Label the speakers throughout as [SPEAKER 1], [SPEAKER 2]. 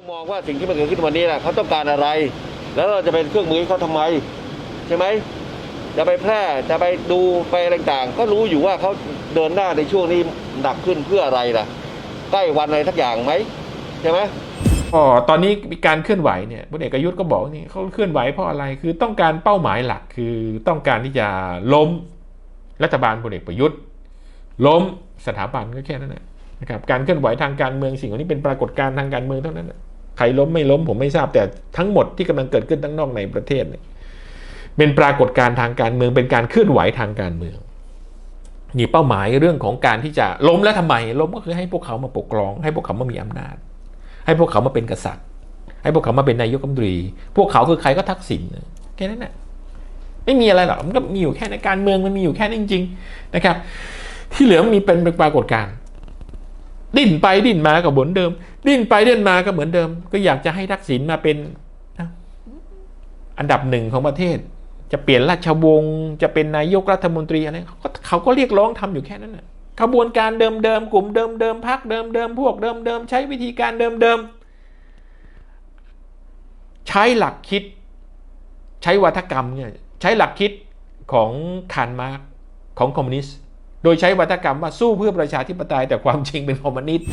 [SPEAKER 1] ต้องมองว่าสิ่งที่มันเกิดขึ้นวันนี้นะเขาต้องการอะไร แล้วเราจะเป็นเครื่องมือเขาทำไม ใช่ไหมจะไปแพร่จะไปดูไปอะไรต่างๆก็รู้อยู่ว่าเขาเดินหน้าในช่วงนี้หนักขึ้นเพื่ออะไรล่ะใกล้วันอะไรทักอย่างไหมใช่ไหม
[SPEAKER 2] อ๋อตอนนี้มีการเคลื่อนไหวเนี่ยพลเอกประยุทธ์ก็บอกนี่เขาเคลื่อนไหวเพราะอะไรคือต้องการเป้าหมายหลักคือต้องการที่จะล้มรัฐบาลพลเอกประยุทธ์ ล้มสถาบันก็แค่นั้นนะครับการเคลื่อนไหวทางการเมืองสิ่งเหล่านี้เป็นปรากฏการณ์ทางการเมืองเท่านั้นนะ ใครล้มไม่ล้มผมไม่ทราบแต่ทั้งหมดที่กำลังเกิดขึ้นทั้งนอกในประเทศเนี่ยเป็นปรากฏการณ์ทางการเมืองเป็นการเคลื่อนไหวทางการเมืองนี่เป้าหมายเรื่องของการที่จะล้มแล้วทำไมล้มก็คือให้พวกเขามาปกครอง ให้พวกเขามามีอำนาจ ให้พวกเขามาเป็นกษัตริย์ ให้พวกเขามาเป็นนายกรัฐมนตรี พวกเขาคือใครก็ทักษิณนแค่นั้นแหละไม่มีอะไรหรอกมันก็มีอยู่แค่ในการเมืองมันมีอยู่แค่นี้จริง ๆ นะครับ ที่เหลือมันมีเป็นปรากฏการณ์ ดิ้นไปดิ้นมาก็เหมือนเดิม ดิ้นไปดิ้นมาก็เหมือนเดิม ก็อยากจะให้ทักษิณมาเป็นนะอันดับหนึ่งของประเทศ จะเปลี่ยนราชวงศ์จะเป็นนายกรัฐมนตรีอะไรเขาก็เขาก็เรียกร้องทำอยู่แค่นั้นน่ะขบวนการเดิมๆกลุ่มเดิมๆพักเดิมๆพวกเดิมๆใช้วิธีการเดิมๆใช้หลักคิด ใช้วัฒกรรมเนี่ยใช้หลักคิดของคาร์ลมาร์กของคอมมิวนิสต์ โดยใช้วัฒกรรมว่าสู้เพื่อประชาธิปไตยแต่ความจริงเป็นคอมมิวนิสต์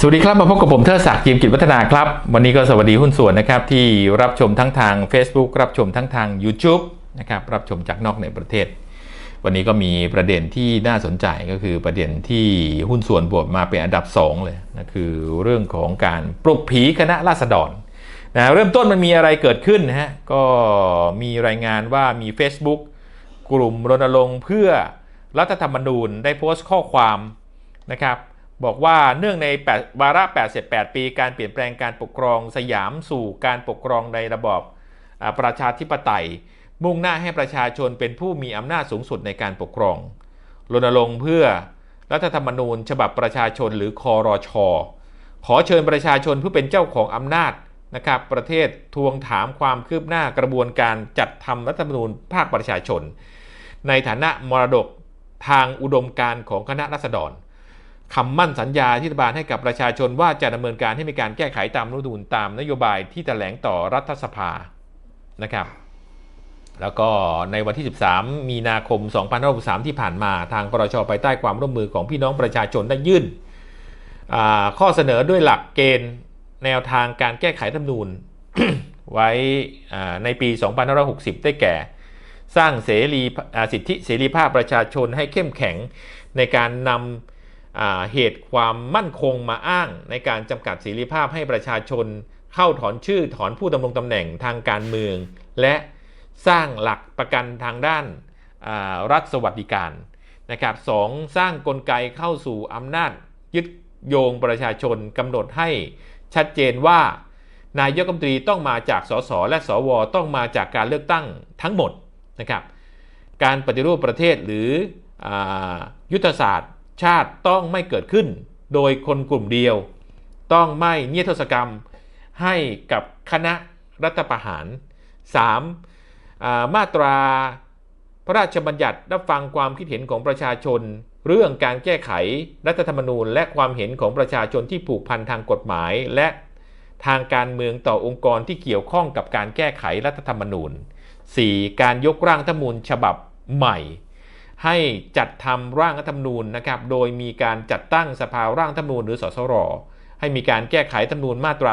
[SPEAKER 2] สวัสดีครับ มาพบกับผมเทอศักดิ์เกีมกิจวัฒนาครับ วันนี้ก็สวัสดีหุ้นส่วนนะครับ ที่รับชมทั้งทาง Facebook รับชมทั้งทาง YouTube นะครับ รับชมจากนอกในประเทศ วันนี้ก็มีประเด็นที่น่าสนใจก็คือประเด็นที่หุ้นส่วนบวกมาเป็นอันดับ 2 เลยนะคือเรื่องของการปลุกผีคณะราษฎรนะเริ่มต้นมันมีอะไรเกิดขึ้นนะฮะก็มีรายงานว่ามี Facebook กลุ่มรณรงค์เพื่อรัฐธรรมนูญได้โพสต์ข้อความนะครับบอกว่าเนื่องใน8วาระ 88 ปี การเปลี่ยนแปลงการปกครองสยามสู่การปกครองในระบอบประชาธิปไตย มุ่งหน้าให้ประชาชนเป็นผู้มีอำนาจสูงสุดในการปกครองรณรงค์เพื่อรัฐธรรมนูญ ฉบับประชาชนหรือคอรชอขอเชิญประชาชนผู้เป็นเจ้าของอำนาจนะครับประเทศทวงถามความคืบหน้ากระบวนการจัดทำรัฐธรรมนูญภาคประชาชน ในฐานะมรดกทางอุดมการของคณะรัษฎรคำมั่นสัญญาที่รัฐบาลให้กับประชาชนว่าจะดำเนินการให้มีการแก้ไขตามรัฐธรรมนูญตามนโยบายที่แถลงต่อรัฐสภานะครับ แล้วก็ในวันที่ 13 มีนาคม 2563 ที่ผ่านมา ทางกรชภายใต้ความร่วมมือของพี่น้องประชาชนได้ยื่นข้อเสนอด้วยหลักเกณฑ์แนวทางการแก้ไขรัฐธรรมนูญไว้อ่าในปี 2560 ได้แก่ สร้างเสรีสิทธิเสรีภาพประชาชนให้เข้มแข็งในการนำเหตุความมั่นคงมาอ้างในการจำกัดเสรีภาพให้ประชาชน เข้าถอนชื่อถอนผู้ดำรงตำแหน่งทางการเมือง และ สร้างหลักประกันทางด้านรัฐสวัสดิการนะครับสองสร้างกลไกเข้าสู่อำนาจยึดโยงประชาชนกำหนดให้ชัดเจนว่า นายกรัฐมนตรีต้องมาจากสสและสวต้องมาจากการเลือกตั้งทั้งหมดนะครับการปฏิรูปประเทศหรืออยุทธศาสตร์ชาติต้องไม่เกิดขึ้น โดยคนกลุ่มเดียว ต้องไม่เนียทษกรรมให้กับคณะรัฐประหาร 3. มาตราพระราชบัญญัติรับฟังความคิดเห็นของประชาชน เรื่องการแก้ไขรัฐธรรมนูญ และความเห็นของประชาชนที่ผูกพันทางกฎหมาย และทางการเมืองต่อองค์กรที่เกี่ยวข้องกับการแก้ไขรัฐธรรมนูญ 4. การยกร่างธรรมนูญฉบับใหม่ ให้จัดทำร่างรัฐธรรมนูญนะครับโดยมีการจัดตั้งสภาร่างธรรมนูญหรือสสรให้มีการแก้ไขธรรมนูญมาตรา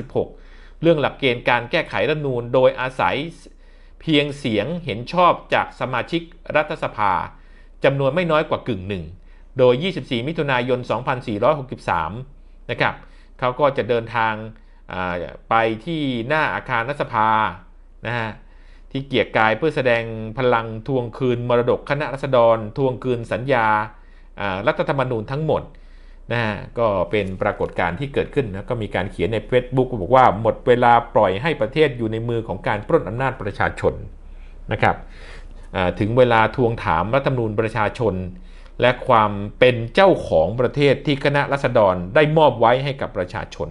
[SPEAKER 2] 256 เรื่องหลักเกณฑ์การแก้ไขรัฐธรรมนูญโดยอาศัย เพียงเสียงเห็นชอบจากสมาชิกรัฐสภาจำนวนไม่น้อยกว่ากึ่งหนึ่ง โดย 24 มิถุนายน 2463 นะครับเขาก็จะเดินทางไปที่หน้าอาคารรัฐสภานะฮะที่เกียรกายเพื่อแสดงพลังทวงคืนมรดกคณะรัษฎรทวงคืนสัญญาอ่ารัฐธรรมนูญทั้งหมด นะฮะก็เป็นปรากฏการณ์ที่เกิดขึ้นนะก็มีการเขียนใน Facebook บอกว่าหมดเวลาปล่อยให้ประเทศอยู่ในมือของการปล้นอำนาจประชาชนนะครับถึงเวลาทวงถามรัฐธรรมนูญประชาชน และความเป็นเจ้าของประเทศที่คณะรัษฎรได้มอบไว้ให้กับประชาชน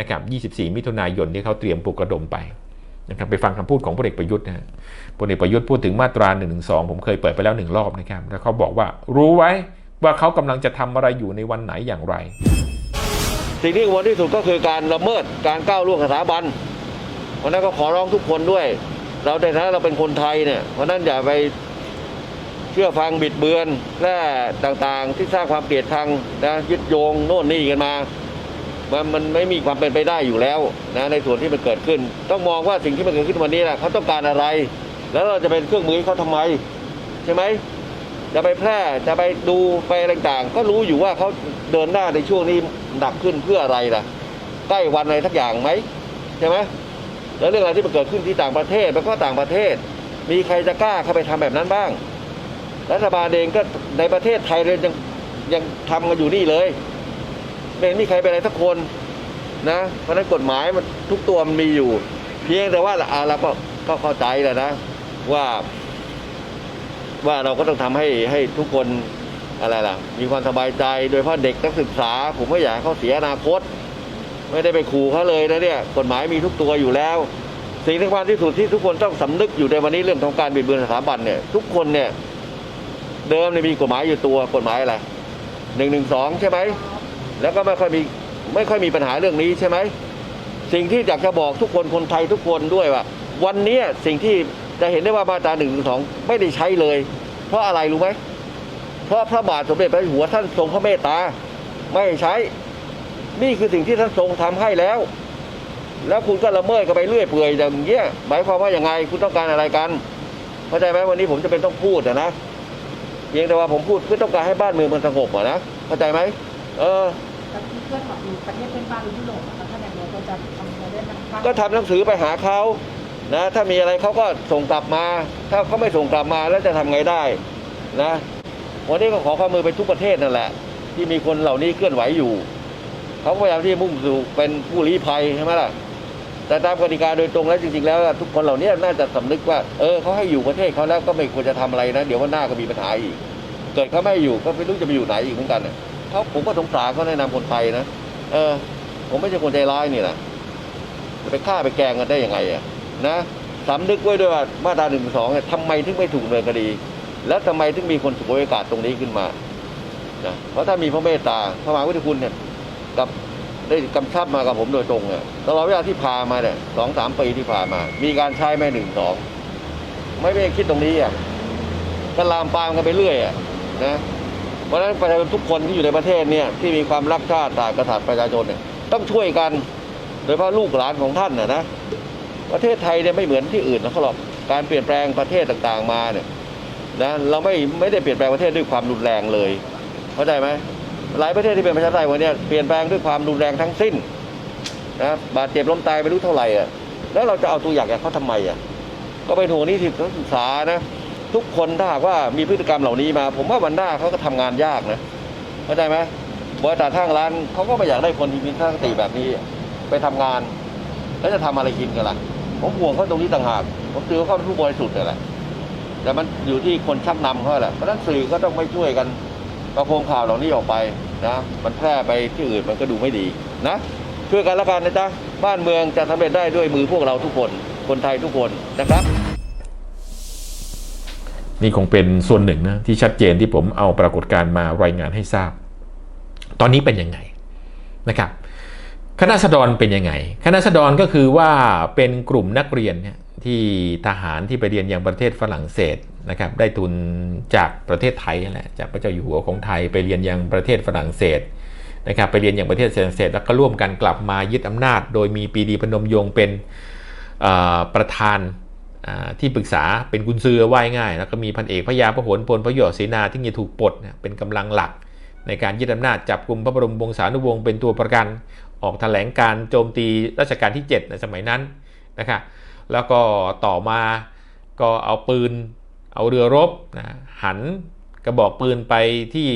[SPEAKER 2] นะครับ24 มิถุนายนที่เขาเตรียมปลุกระดมไปนะครับไปฟังคำพูดของพลเอกประยุทธ์นะฮะพลเอกประยุทธ์พูดถึงมาตรา1นึผมเคยเปิดไปแล้วหนึ่งรอบนะครับแล้วเขาบอกว่ารู้ไว้ ว่าเขากำลังจะทำอะไรอยู่ในวันไหนอย่างไร
[SPEAKER 1] สิ่งที่กังวลที่สุดก็คือการละเมิดการก้าวล่วงสถาบันเพราะนั้นก็ขอร้องทุกคนด้วย เราในฐานะเราเป็นคนไทยเนี่ยเพราะนั้นอย่าไปเชื่อฟังบิดเบือนแร่ต่างๆ ที่สร้างความเกลียดชังนะยึดโยงโน่นนี่กันมามันมันไม่มีความเป็นไปได้อยู่แล้วนะในส่วนที่มันเกิดขึ้น ต้องมองว่าสิ่งที่มันเกิดขึ้นวันนี้นะเขาต้องการอะไร แล้วเราจะเป็นเครื่องมือเขาทำไม ใช่ไหม จะไปแพร่จะไปดูไปอะไรต่างๆก็รู้อยู่ว่าเขาเดินหน้าในช่วงนี้หนักขึ้นเพื่ออะไรล่ะใกล้วันอะไรทักอย่างไหมใช่ไหมแล้วเรื่องอะไรที่มันเกิดขึ้นที่ต่างประเทศมันก็ต่างประเทศ มีใครจะกล้าเข้าไปทำแบบนั้นบ้าง รัฐบาลเองก็ในประเทศไทยเลยยังยังทำกันอยู่นี่เลยไม่มีใครเป็นอะไรสักคนนะเพราะฉะนั้นกฎหมายมันทุกตัวมันมีอยู่ เพียงแต่ว่าอ่าเราก็ก็เข้าใจแหละนะว่า ว่าเราก็ต้องทำให้ให้ทุกคนอะไรล่ะ มีความสบายใจโดยเฉพาะเด็กนักศึกษา ผมไม่อยากเขาเสียอนาคต ไม่ได้ไปขู่เขาเลยนะเนี่ยกฎหมายมีทุกตัวอยู่แล้ว สิ่งสำคัญที่สุดที่ทุกคนต้องสำนึกอยู่ในวันนี้เรื่องของการบิดเบือนสถาบันเนี่ยทุกคนเนี่ยเดิมเนี่ยมีกฎหมายอยู่ตัวกฎหมายอะไรหนึ่งหนึ่งสองใช่ไหมแล้วก็ไม่ค่อยมีไม่ค่อยมีปัญหาเรื่องนี้ใช่ไหมสิ่งที่อยากจะบอกทุกคนคนไทยทุกคนด้วยว่า วันนี้สิ่งที่ จะเห็นได้ว่ามาตราหนึ่งสองไม่ได้ใช้เลย เพราะอะไรรู้ไหมเพราะพระบาทสมเด็จพระเจ้าอยู่หัวท่านทรงพระเมตตา ไม่ให้ใช้ นี่คือสิ่งที่ท่านทรงทำให้แล้ว แล้วคุณก็ละเมิดกันไปเรื่อยเปื่อยอย่างเงี้ยหมายความว่าอย่างไงคุณต้องการอะไรกันเข้าใจไหมวันนี้ผมจะเป็นต้องพูดอะนะเพียงแต่ว่าผมพูดเพื่อต้องการให้บ้านเมืองมันสงบอะนะเข้าใจไหมเออ
[SPEAKER 3] แล้วที่เพื่อนบอกมีประเทศเพื่อนบ้านหรือยุโรปนะคะท่านนายกเราจะทำอะไรได้บ้าง
[SPEAKER 1] ก็ทำหนังสือไปหาเขา นะถ้ามีอะไรเขาก็ส่งกลับมา ถ้าเขาไม่ส่งกลับมาแล้วจะทำไงได้นะวันนี้ก็ขอความมือไปทุกประเทศนั่นแหละ ที่มีคนเหล่านี้เคลื่อนไหวอยู่เขาพยายามที่มุ่งสู่เป็นผู้ลี้ภัยใช่ไหมล่ะแต่ตามกติกาโดยตรงแล้วจริงๆแล้ว ทุกคนเหล่านี้น่าจะสำนึกว่าเออเขาให้อยู่ประเทศเขาแล้วก็ไม่ควรจะทำอะไรนะ เดี๋ยววันหน้าก็มีปัญหาอีก เกิดเขาไม่อยู่ก็ไม่รู้จะไปอยู่ไหนอีกเหมือนกันน่ะเขาผมก็สงสารเขาแนะนำคนไทยนะเออ ผมไม่ใช่คนใจร้ายนี่นะจะไปฆ่าไปแกงกันได้ยังไงอะ นะสำนึกไว้ด้วยว่ามาตราหนึ่งสองเนี่ยทำไมถึงไม่ถูกดำเนินคดี แล้วทำไมถึงมีคนถูกโอกาสตรงนี้ขึ้นมานะเพราะถ้ามีพระเมตตาพระมหากรุณาคุณเนี่ยกับได้กำชับมากับผมโดยตรงเนี่ยตลอดเวลาที่ผ่านมาเนี่ยสองสามปีที่ผ่านมา มีการใช้แม่หนึ่งสองไม่ไม่คิดตรงนี้อะก็ลามปามกันไปเรื่อยอะนะเพราะฉะนั้นประชาชนทุกคนที่อยู่ในประเทศเนี่ยที่มีความรักชาติศาสตร์กษัตริย์ประชาชนเนี่ยต้องช่วยกัน โดยเฉพาะลูกหลานของท่านนะนะ ประเทศไทยเนี่ยไม่เหมือนที่อื่นนะเขาหรอกการเปลี่ยนแปลงประเทศต่างๆมาเนี่ยนะเราไม่ไม่ได้เปลี่ยนแปลงประเทศด้วยความรุนแรงเลยเข้าใจไหมหลายประเทศที่เป็นประชาธิปไตยวันนี้เปลี่ยนแปลงด้วยความรุนแรงทั้งสิ้นนะบาดเจ็บล้มตายไม่รู้เท่าไหร่อะแล้วเราจะเอาตัวอย่างจากเขาทำไมอะก็เป็นห่วงนี่ที่นักศึกษานะทุกคนถ้าหากว่ามีพฤติกรรมเหล่านี้มา ผมว่าวันหน้าเขาก็ทำงานยากนะเข้าใจไหมบริษัททางร้านเขาก็ไม่อยากได้คนที่มีทัศนคติแบบนี้ ไปทำงาน แล้วจะทำอะไรกินกันล่ะ ผมห่วงเขาตรงนี้ต่างหากผมถือว่าเขาเป็นผู้บริสุทธิ์นี่แหละแต่มันอยู่ที่คนชักนำเขาแหละเพราะฉะนั้นสื่อก็ต้องไม่ช่วยกันประโคมข่าวเหล่านี้ออกไปนะมันแพร่ไปที่อื่นมันก็ดูไม่ดีนะช่วยกันล้วกันนะจ๊ะบ้านเมืองจะสำเร็จได้ด้วยมือพวกเราทุกคน คนไทยทุกคนนะครับ
[SPEAKER 2] นี่คงเป็นส่วนหนึ่งนะที่ชัดเจนที่ผมเอาปรากฏการณ์มารายงานให้ทราบ ตอนนี้เป็นยังไงนะครับ คณะสดรเป็นยังไง คณะสดรก็คือว่าเป็นกลุ่มนักเรียนที่ทหารที่ไปเรียนยังประเทศฝรั่งเศสนะครับ ได้ทุนจากประเทศไทยนั่นแหละจากพระเจ้าอยู่หัวของไทยไปเรียนยังประเทศฝรั่งเศสนะครับ ไปเรียนยังประเทศฝรั่งเศสแล้วก็ร่วมกันกลับมายึดอำนาจ โดยมีปีดีพนมยงเป็นประธานที่ปรึกษาเป็นกุญซือว่ายง่าย แล้วก็มีพันเอกพระยาพระหลพลพระยอดศรีนาที่จะถูกปลดเนี่ยเป็นกำลังหลักในการยึดอำนาจจับกลุ่มพระบรมวงศานุวงศ์เป็นตัวประกัน ออกแถลงการโจมตีรัชกาลที่ 7 ในสมัยนั้นนะครับแล้วก็ต่อมาก็เอาปืนเอาเรือรบนะหันกระบอกปืนไปที่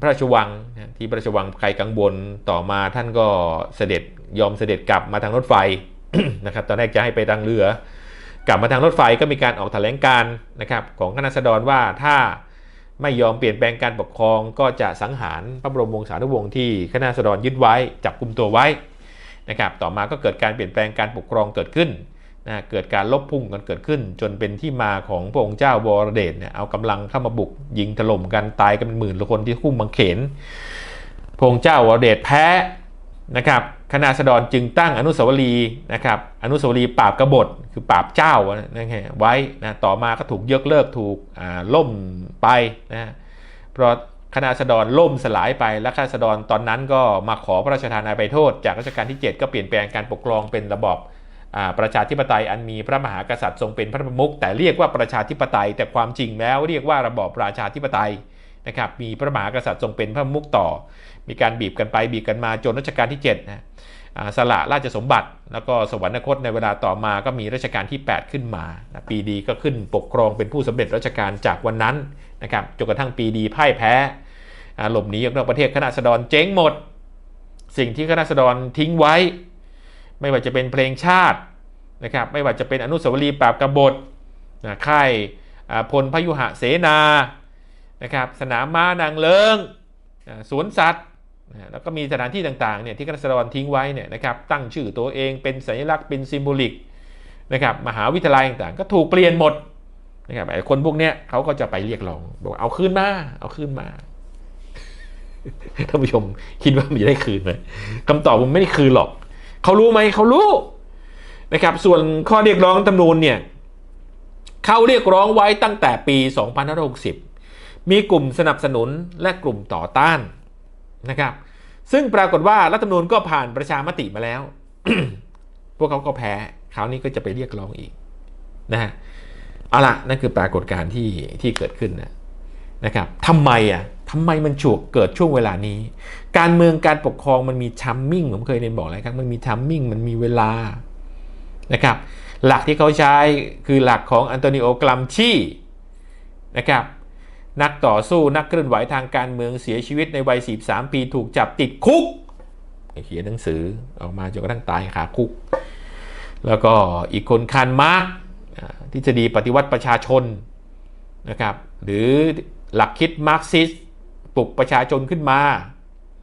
[SPEAKER 2] พระราชวังที่พระราชวังใครกังวลต่อมาท่านก็เสด็จยอมเสด็จกลับมาทางรถไฟนะครับตอนแรกจะให้ไปทางเรือ กลับมาทางรถไฟก็มีการออกแถลงการนะครับของคณะราษฎรว่าถ้า ไม่ยอมเปลี่ยนแปลงการปกครองก็จะสังหารพระบรมวงศานุวงศ์ที่คณะราษฎรยึดไว้จับกลุ่มตัวไว้นะครับต่อมาก็เกิดการเปลี่ยนแปลงการปกครองเกิดขึ้นนะเกิดการลบพุ่งกันเกิดขึ้น จนเป็นที่มาของพระองค์เจ้าวรเดชเนี่ยเอากำลังเข้ามาบุกยิงถล่มกันตายกันเป็นหมื่นละคนที่คุ้มบังเขนพระองค์เจ้าวรเดชแพ้นะครับ คณะสดรจึงตั้งอนุสาวรีย์นะครับอนุสาวรีย์ปราบกบฏคือปราบเจ้านะฮะไว้นะต่อมาก็ถูกยกเลิกถูกล่มไปนะเพราะคณะสดรล่มสลายไปและคณะสดรตอนนั้นก็มาขอพระราชทานอภัยโทษ จากรัชกาลที่ 7 ก็เปลี่ยนแปลงการปกครองเป็นระบอบประชาธิปไตยอันมีพระมหากษัตริย์ทรงเป็นพระประมุขแต่เรียกว่าประชาธิปไตย แต่ความจริงแล้วเรียกว่าระบอบปราชาธิปไตยนะครับมีพระมหากษัตริย์ทรงเป็นพระประมุขต่อ มีการบีบกันไปบีบกันมาจนรัชกาลที่7นะ สละราชสมบัติ แล้วก็สวรรคตในเวลาต่อมาก็มีรัชกาลที่ 8 ขึ้นมาปีดีก็ขึ้นปกครองเป็นผู้สำเร็จราชการจากวันนั้นนะครับจนกระทั่งปีดีพ่ายแพ้อ่าหลบหนีออกนอกประเทศคณะสดรเจ๊งหมด สิ่งที่คณะสดรทิ้งไว้ ไม่ว่าจะเป็นเพลงชาตินะครับไม่ว่าจะเป็นอนุสาวรีย์ปราบกบฏค่ายอ่าพลพยุหะเสนานะครับสนามม้านางเลิงสวนสัตว์ นะแล้วก็มีสถานที่ต่างๆเนี่ยที่คณะสดรทิ้งไว้เนี่ยนะครับตั้งชื่อตัวเองเป็นสัญลักษณ์เป็นซิมโบลิกนะครับมหาวิทยาลัยต่างๆ ก็ถูกเปลี่ยนหมดนะครับไอ้คนพวกเนี้ยเขาก็จะไปเรียกร้องบอกเอาคืนมาเอาคืนมาท่านผู้ชมคิดว่ามันจะได้คืนไหมคำตอบผมไม่ได้คืนหรอกเขารู้ไหมเขารู้นะครับ ส่วนข้อเรียกร้องตำนูนเนี่ยเขาเรียกร้องไว้ตั้งแต่ปี 2560 มีกลุ่มสนับสนุนและกลุ่มต่อต้าน นะครับซึ่งปรากฏว่ารัฐธรรมนูญก็ผ่านประชามติมาแล้ว พวกเขาก็แพ้คราวนี้ก็จะไปเรียกร้องอีกนะฮะเอาละนั่นคือปรากฏการณ์ที่ที่เกิดขึ้นนะนะครับทำไมอะทำไมมันฉวกเกิดช่วงเวลานี้ การเมืองการปกครองมันมีชัมมิ่งผมเคยเรียนบอกแล้วครับมันมีชัมมิ่งมันมีเวลานะครับหลักที่เขาใช้คือหลักของอันโตนิโอกลัมชีนะครับ นักต่อสู้นักเคลื่อนไหวทางการเมืองเสียชีวิตในวัย 43 ปีถูกจับติดคุก เขียนหนังสือออกมาจนกระทั่งตายคาคุก แล้วก็อีกคนคานมาร์กอ่าทฤษฎีปฏิวัติประชาชนนะครับหรือหลักคิดมาร์กซิสปลุกประชาชนขึ้นมา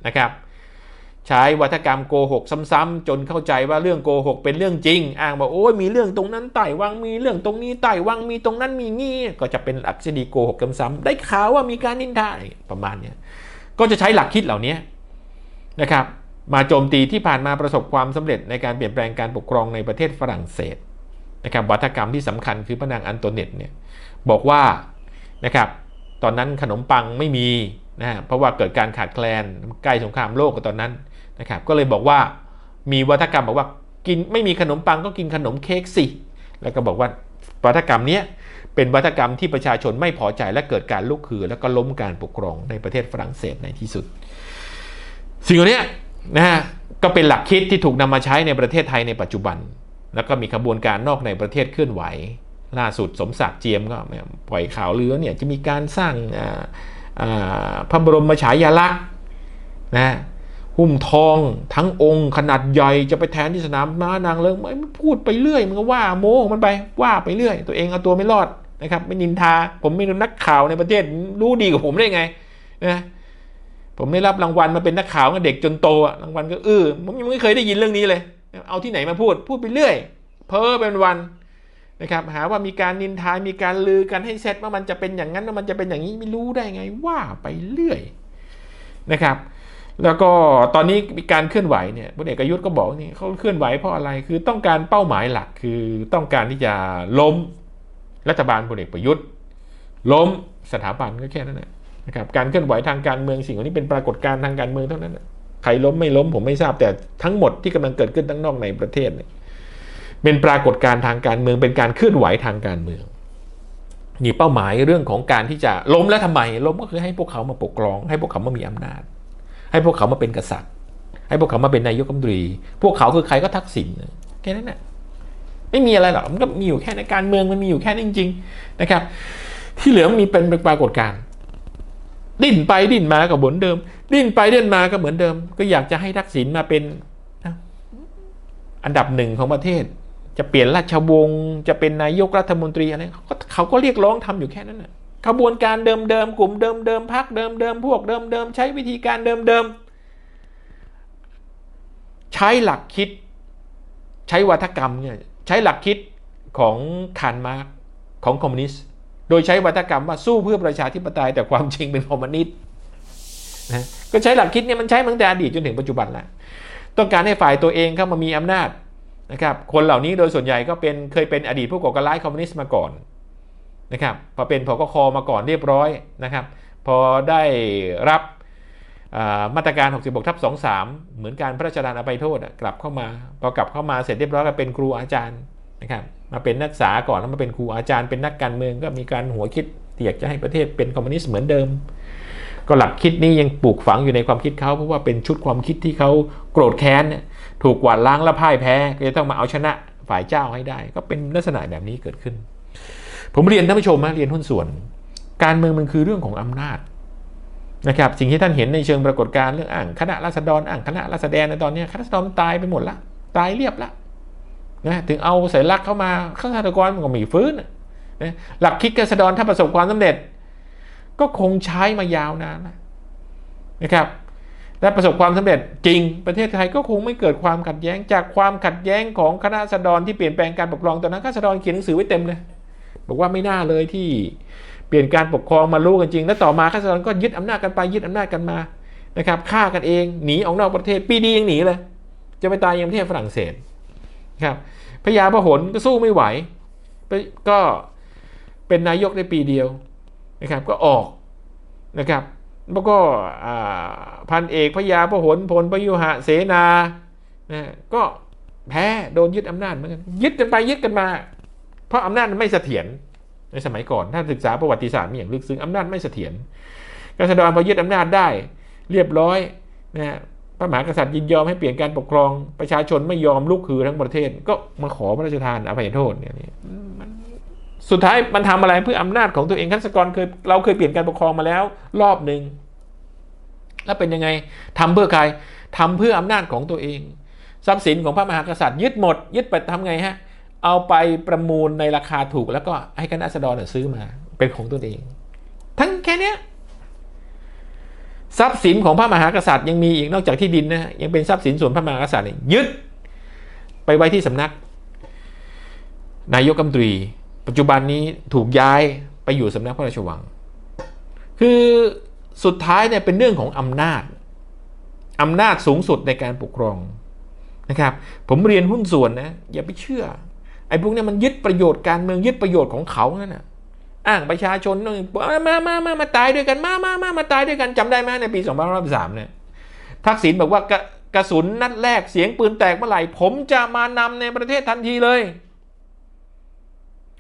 [SPEAKER 2] นะครับ ใช้วัฒกรรมโกหกซ้ำๆจนเข้าใจว่าเรื่องโกหกเป็นเรื่องจริง อ้างว่าโอ้ยมีเรื่องตรงนั้นไต่วังมีเรื่องตรงนี้ไต่วังมีตรงนั้นมีงี้ก็จะเป็นอักษรีโกหกซ้ำๆได้ข่าวว่ามีการนินทาประมาณเนี้ยก็จะใช้หลักคิดเหล่านี้นะครับมาโจมตีที่ผ่านมาประสบความสำเร็จในการเปลี่ยนแปลงการปกครองในประเทศฝรั่งเศสนะครับวัฒกรรมที่สำคัญคือพระนางอันโตเนตเนี่ยบอกว่านะครับตอนนั้นขนมปังไม่มีนะฮะเพราะว่าเกิดการขาดแคลนใกล้สงครามโลกกับตอนนั้น นะครับก็เลยบอกว่ามีวัฒกรรมบอกว่ากินไม่มีขนมปังก็กินขนมเค้กสิ แล้วก็บอกว่าวัฒกรรมนี้เป็นวัฒกรรมที่ประชาชนไม่พอใจและเกิดการลุกคือ แล้วก็ล้มการปกครองในประเทศฝรั่งเศสในที่สุด สิ่งเหล่านี้นะฮะก็เป็นหลักคิดที่ถูกนำมาใช้ในประเทศไทยในปัจจุบัน แล้วก็มีขบวนการนอกในประเทศเคลื่อนไหว ล่าสุดสมศักดิ์เจียมก็ปล่อยข่าวลือเนี่ยจะมีการสร้างพระบรมฉายาลักษณ์นะ หุ้มทองทั้งองค์ขนาดใหญ่จะไปแทนที่สนามม้านางเลิงไม่พูดไปเรื่อยมันก็ว่าโม้ของมันไปว่าไปเรื่อย ตัวเองเอาตัวไม่รอดนะครับ ไม่นินทา ผมไม่รู้นักข่าวในประเทศรู้ดีกว่าผมได้ไงนะผมได้รับรางวัลมาเป็นนักข่าวกับเด็กจนโตอะรางวัลก็เออผมยังไม่เคยได้ยินเรื่องนี้เลย เอาที่ไหนมาพูดพูดไปเรื่อย เพ้อเป็นวันนะครับหาว่ามีการนินทา มีการลือกันให้เซตว่ามันจะเป็นอย่างนั้นว่ามันจะเป็นอย่างนี้ไม่รู้ได้ไงว่าไปเรื่อยนะครับ แล้วก็ตอนนี้มีการเคลื่อนไหวเนี่ยพลเอกประยุทธ์ก็บอกนี่เขาเคลื่อนไหวเพราะอะไรคือต้องการเป้าหมายหลักคือต้องการที่จะล้มรัฐบาลพลเอกประยุทธ์ ล้มสถาบันก็แค่นั้นแหละนะครับการเคลื่อนไหวทางการเมืองสิ่งเหล่านี้เป็นปรากฏการณ์ทางการเมืองเท่านั้นนะใครล้มไม่ล้มผมไม่ทราบแต่ทั้งหมดที่กำลังเกิดขึ้นทั้งนอกในประเทศเนี่ยเป็นปรากฏการณ์ทางการเมืองเป็นการเคลื่อนไหวทางการเมืองมีเป้าหมายเรื่องของการที่จะล้มแล้วทำไมล้มก็คือให้พวกเขามาปกครอง ให้พวกเขามามีอำนาจ ให้พวกเขามาเป็นกษัตริย์ ให้พวกเขามาเป็นนายกรัฐมนตรี พวกเขาคือใครก็ทักษิณแค่นั้นแหละไม่มีอะไรหรอกมันก็มีอยู่แค่ในการเมืองมันมีอยู่แค่นี้จริง ๆ นะครับ ที่เหลือมันมีเป็นปรากฏการณ์ดิ้นไปดิ้นมาก็เหมือนเดิม ดิ้นไปดิ้นมาก็เหมือนเดิม ก็อยากจะให้ทักษิณมาเป็นนะอันดับหนึ่งของประเทศ จะเปลี่ยนราชวงศ์จะเป็นนายกรัฐมนตรีอะไรเขาก็เขาก็เรียกร้องทำอยู่แค่นั้นนะ ขบวนการเดิมๆกลุ่มเดิมๆพักเดิมๆพวกเดิมๆใช้วิธีการเดิมๆใช้หลักคิด ใช้วัฒกรรมเนี่ยใช้หลักคิดของคาร์ลมาร์กของคอมมิวนิสต์โดยใช้วัฒกรรมว่าสู้เพื่อประชาธิปไตยแต่ความจริงเป็นคอมมิวนิสต์นะก็ใช้หลักคิดเนี่ยมันใช้มาตั้งแต่อดีตจนถึงปัจจุบันแล้วต้องการให้ฝ่ายตัวเองเข้ามามีอำนาจนะครับคนเหล่านี้โดยส่วนใหญ่ก็เป็นเคยเป็นอดีตผู้ก่อการร้ายคอมมิวนิสต์มาก่อน นะครับพอเป็นพกคมาก่อนเรียบร้อยนะครับ พอได้รับมาตรการ 66ทับ23 เหมือนการพระราชทานอภัยโทษกลับเข้ามาพอกลับเข้ามาเสร็จเรียบร้อยก็เป็นครูอาจารย์นะครับมาเป็นนักศึกษาก่อนแล้วมาเป็นครูอาจารย์เป็นนักการเมืองก็มีการหัวคิดอยากจะให้ประเทศเป็นคอมมิวนิสต์เหมือนเดิม ก็หลักคิดนี้ยังปลูกฝังอยู่ในความคิดเขาเพราะว่าเป็นชุดความคิดที่เขาโกรธแค้นถูกกวาดล้างและพ่ายแพ้ก็จะต้องมาเอาชนะฝ่ายเจ้าให้ได้ ก็เป็นลักษณะแบบนี้เกิดขึ้น ผมเรียนท่านผู้ชมนะเรียนหุ้นส่วน การเมืองมันคือเรื่องของอำนาจนะครับสิ่งที่ท่านเห็นในเชิงปรากฏการณ์เรื่องอ่างคณะราษฎรอ่างคณะราษฎรในตอนนี้คณะราษฎรตายไปหมดละตายเรียบละนะถึงเอาสายลักษณ์เข้ามาข้าราชการมันก็มีฟื้นนะหลักคิดราษฎรถ้าประสบความสำเร็จ ก็คงใช้มายาวนานนะครับและประสบความสำเร็จจริง ประเทศไทยก็คงไม่เกิดความขัดแย้งจากความขัดแย้งของคณะราษฎรที่เปลี่ยนแปลงการปกครองตอนนั้นคณะราษฎรเขียนหนังสือไว้เต็มเลย บอกว่าไม่น่าเลยที่เปลี่ยนการปกครองมารู้กันจริง แล้วต่อมาคณะราษฎรก็ยึดอำนาจกันไปยึดอำนาจกันมานะครับฆ่ากันเองหนีออกนอกประเทศปีดียังหนีเลยจะไปตายยังประเทศฝรั่งเศสครับพญาพหลก็สู้ไม่ไหวไปก็เป็นนายกได้ปีเดียวนะครับก็ออกนะครับแล้วก็พันเอกพญาพหลพลพยุหะเสนานะก็แพ้โดนยึดอำนาจเหมือนกันยึดกันไปยึดกันมา เพราะอำนาจไม่เสถียรในสมัยก่อน ถ้าศึกษาประวัติศาสตร์มีอย่างลึกซึ้งอำนาจไม่เสถียรกษัตริย์พอยึดอำนาจได้เรียบร้อยนะฮะพระมหากษัตริย์ยินยอมให้เปลี่ยนการปกครองประชาชนไม่ยอมลุกคือทั้งประเทศ ก็มาขอพระราชทานอภัยโทษเนี่ยนี่มันสุดท้ายมันทำอะไรเพื่ออำนาจของตัวเองขั้นสกรเคยเราเคยเปลี่ยนการปกครองมาแล้ว รอบหนึ่งแล้วเป็นยังไงทำเพื่อใครทำเพื่ออำนาจของตัวเอง ทรัพย์สินของพระมหากษัตริย์ยึดหมด ยึดไปทำไงฮะ เอาไปประมูลในราคาถูกแล้วก็ให้คณะราษฎรเนี่ยซื้อมา เป็นของตัวเอง ทั้งแค่นี้ทรัพย์สินของพระมหากษัตริย์ยังมีอีกนอกจากที่ดินนะยังเป็นทรัพย์สินส่วนพระมหากษัตริย์ยยึดไปไว้ที่สำนัก นายกรัฐมนตรี ปัจจุบันนี้ถูกย้ายไปอยู่สำนักพระราชวัง คือสุดท้ายเนี่ยเป็นเรื่องของอำนาจอำนาจสูงสุดในการปกครองนะครับ ผมเรียนหุ้นส่วนนะอย่าไปเชื่อ ไอ้พวกเนี้มันยึดประโยชน์การเมืองยึดประโยชน์ของเขานั่นนะอ้างประชาชนมามามามามาตายด้วยกันมามามามาตายด้วยกันจำได้ไหมในปี2553เนี่ยทักษิณบอกว่ากระกระสุนนัดแรกเสียงปืนแตกเมื่อไหร่ ผมจะมานำในประเทศทันทีเลย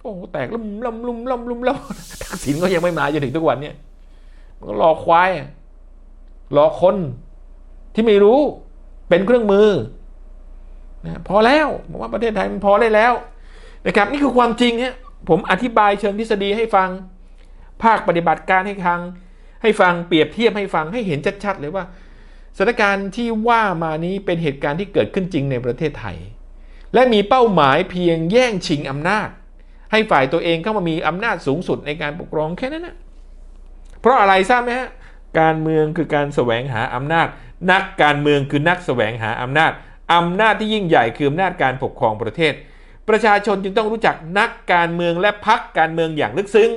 [SPEAKER 2] โอ้แตกลุ่มลุ่มลุ่มลุ่มลุ่มลุ่มทักษิณก็ยังไม่มาจนถึงทุกวันเนี่ยมันก็รอควายรอคนที่ไม่รู้เป็นเครื่องมือนะพอแล้วผมว่าประเทศไทยมันพอได้แล้ว นะครับนี่คือความจริงเนี่ยผมอธิบายเชิงทฤษฎีให้ฟัง ภาคปฏิบัติการให้ฟังให้ฟังเปรียบเทียบให้ฟังให้เห็นชัดๆเลยว่าสถานการณ์ที่ว่ามานี้เป็นเหตุการณ์ที่เกิดขึ้นจริงในประเทศไทย และมีเป้าหมายเพียงแย่งชิงอำนาจ ให้ฝ่ายตัวเองเข้ามามีอำนาจสูงสุดในการปกครองแค่นั้นนะเพราะอะไรทราบไหมฮะการเมืองคือการแสวงหาอำนาจ นักการเมืองคือนักแสวงหาอำนาจอำนาจที่ยิ่งใหญ่คืออำนาจการปกครองประเทศ ประชาชนจึงต้องรู้จักนักการเมืองและพักการเมืองอย่างลึกซึ้ง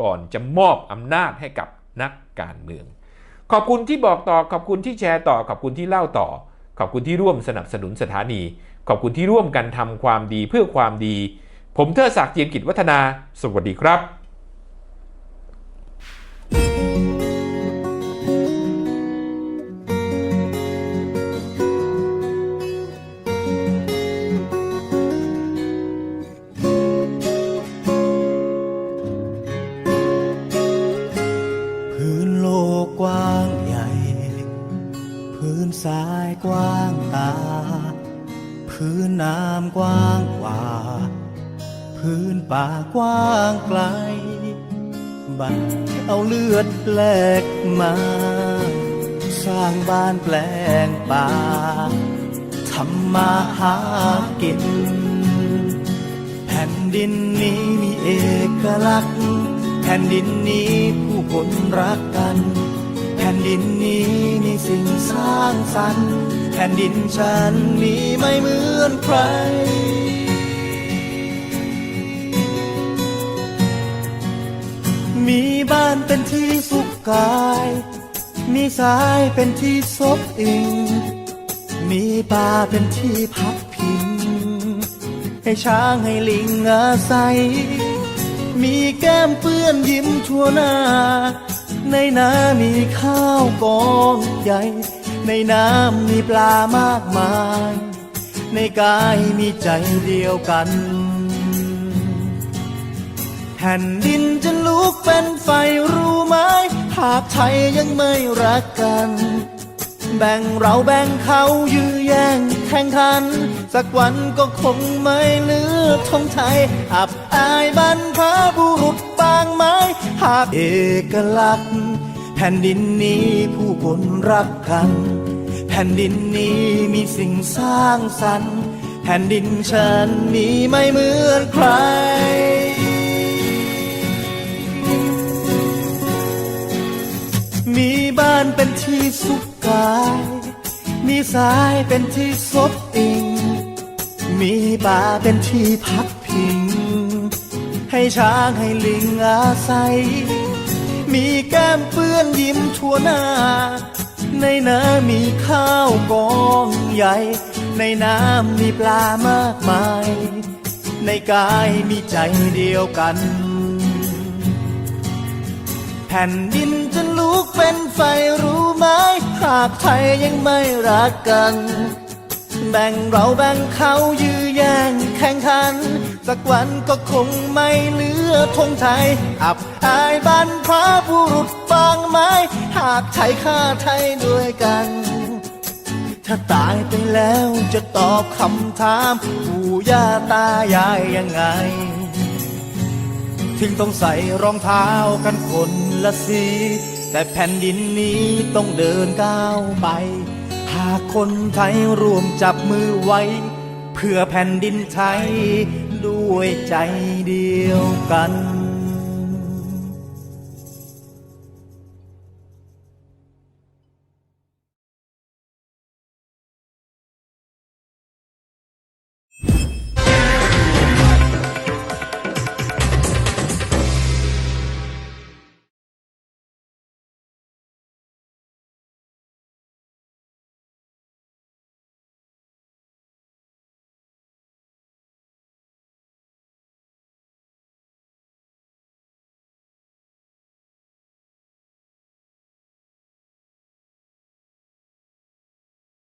[SPEAKER 2] ก่อนจะมอบอำนาจให้กับนักการเมือง ขอบคุณที่บอกต่อขอบคุณที่แชร์ต่อ ขอบคุณที่เล่าต่อ ขอบคุณที่ร่วมสนับสนุนสถานี ขอบคุณที่ร่วมกันทำความดีเพื่อความดี ผมเทอศักดิ์เจียมกิจวัฒนา สวัสดีครับ
[SPEAKER 4] พื้นโลกกว้างใหญ่ พื้นทรายกว้างตา พื้นน้ำกว้างกว่า พื้นป่ากว้างไกล บัดเอาเลือดแลกมา สร้างบ้านแปลงป่าทำมาหากิน แผ่นดินนี้มีเอกลักษณ์ แผ่นดินนี้ผู้ คนรักกัน แผ่นดินนี้มีสิ่งสร้างสรรค์ แผ่นดินฉันนี้ไม่เหมือนใครมีบ้านเป็นที่สุขกาย มีสายเป็นที่ซบอิง มีป่าเป็นที่พักพิง ให้ช้างให้ลิงอาศัย มีแก้มเปื้อนยิ้มทั่วหน้า ในน้ำมีข้าวกองใหญ่ ในน้ำมีปลามากมาย ในกายมีใจเดียวกัน แผ่นดินจะลุกเป็นไฟรู้ไหม หากไทยยังไม่รักกัน แบ่งเราแบ่งเขายื้อแย่งแข่งขัน สักวันก็คงไม่เหลือทงไทย อับอายบรรพบุรุษบางไม้หากเอกลักษณ์ แผ่นดินนี้ผู้คนรักกัน แผ่นดินนี้มีสิ่งสร้างสรรค์ แผ่นดินฉันนี้ไม่เหมือนใครมีบ้านเป็นที่สุขายมีสายเป็นที่ซบอิง มีป่าเป็นที่พักพิง ให้ช้างให้ลิงอาศัย มีแก้มเปื้อนยิ้มทั่วหน้า ในน้ำมีข้าวกองใหญ่ ในน้ำมีปลามากมาย ในกายมีใจเดียวกัน แผ่นดินจะลุกเป็นไฟรู้ไหมหากไทยยังไม่รักกัน แบ่งเราแบ่งเขายื้อแย่งแข่งขัน สักวันก็คงไม่เหลือธงไทย อับอายบรรพบุรุษบางไม้หากไทยฆ่าไทยด้วยกัน ถ้าตายไปแล้วจะตอบคำถาม ปู่ย่าตายายยังไง ถึงต้องใส่รองเท้ากันคนละสี แต่แผ่นดินนี้ต้องเดินก้าวไป หากคนไทยร่วมจับมือไว้ เพื่อแผ่นดินไทยด้วยใจเดียวกัน